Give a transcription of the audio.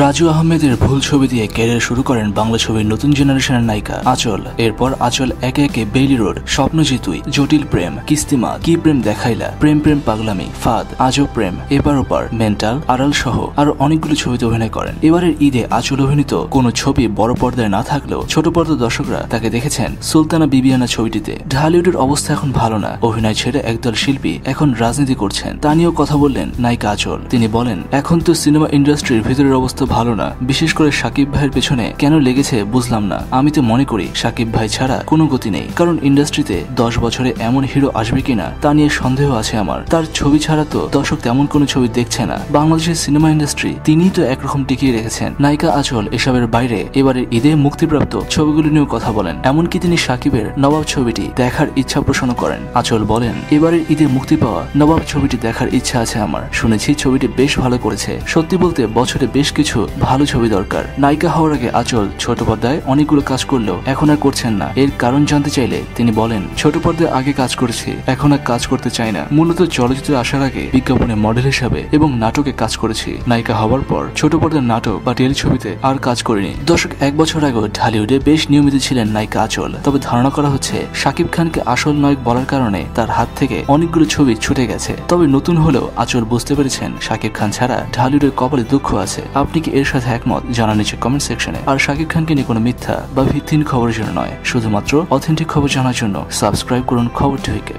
রাজু আহমেদের ভুল ছবি দিয়ে ক্যারিয়ার শুরু করেন বাংলা ছবির নতুন জেনারেশনের নায়িকা আচল। এরপর আচল একে একে বেইলি রোড, স্বপ্ন জিতুই জটিল প্রেম কিস্তিমা কি প্রেম দেখাইলা, প্রেম প্রেম পাগলামি, ফাদ, আজব প্রেম এবার ওপার, মেন্টাল, আড়াল সহ আরও অনেকগুলো ছবিতে অভিনয় করেন। এবারের ঈদে আচল অভিনীত কোনো ছবি বড় পর্দায় না থাকলেও ছোট পর্দার দর্শকরা তাকে দেখেছেন সুলতানা বিবিয়ানা ছবিটিতে। ঢালিউডের অবস্থা এখন ভালো না। অভিনয় ছেড়ে একদল শিল্পী এখন রাজনীতি করছেন। তা নিয়েও কথা বললেন নায়িকা আচল। তিনি বলেন, এখন তো সিনেমা ইন্ডাস্ট্রির ভিতরের অবস্থা ভালো না। বিশেষ করে সাকিব ভাইয়ের পেছনে কেন লেগেছে বুঝলাম না। আমি তো মনে করি সাকিব ভাই ছাড়া কোনো গতি নেই। কারণ ইন্ডাস্ট্রিতে দশ বছরে এমন হিরো আসবে কিনা তা নিয়ে সন্দেহ আছে আমার। তার ছবি ছাড়া তো দর্শক তেমন কোনো ছবি দেখছে না। বাংলাদেশের সিনেমা ইন্ডাস্ট্রি তিনিই তো একরকম টিকিয়ে রেখেছেন। নায়িকা আচল এসবের বাইরে এবারের ঈদে মুক্তিপ্রাপ্ত ছবিগুলো নিয়েও কথা বলেন। এমনকি তিনি সাকিবের নবাব ছবিটি দেখার ইচ্ছা পোষণ করেন। আচল বলেন এবারের ঈদে মুক্তি পাওয়া নবাব ছবিটি দেখার ইচ্ছা আছে আমার। শুনেছি ছবিটি বেশ ভালো করেছে। সত্যি বলতে বছরে বেশ কিছু ভালো ছবি দরকার। নায়িকা হওয়ার আগে আচল, ছোট পর্দায় অনেকগুলো কাজ করলেও এখন আর করছেন না। এর কারণ জানতে চাইলে তিনি বলেন, ছোট পর্দায় আগে কাজ করেছি, এখন আর কাজ করতে চাই না। মূলত চলচ্চিত্রে আসার আগে বিজ্ঞাপনে মডেল হিসাবে এবং নাটকে কাজ করেছি। নায়িকা হওয়ার পর ছোট পর্দার নাটক বা টেলিছবিতে আর কাজ করিনি। দর্শক, এক বছর আগে ঢালিউডে বেশ নিয়মিত ছিলেন নায়িকা আচল। তবে ধারণা করা হচ্ছে, শাকিব খানকে আসল নায়ক বলার কারণে তার হাত থেকে অনেকগুলো ছবি ছুটে গেছে। তবে নতুন হলেও আচল বুঝতে পেরেছেন, শাকিব খান ছাড়া ঢালিউডের কপালে দুঃখ আছে। আপনি কি এর সাথে একমত জানা নিচ্ছে কমেন্ট সেকশনে আর শাকিব খানকে নিয়ে কোনো মিথ্যা বা ভিত্তিহীন খবরের জন্য নয়, শুধুমাত্র অথেন্টিক খবর জানার জন্য সাবস্ক্রাইব করুন খবর টিভিকে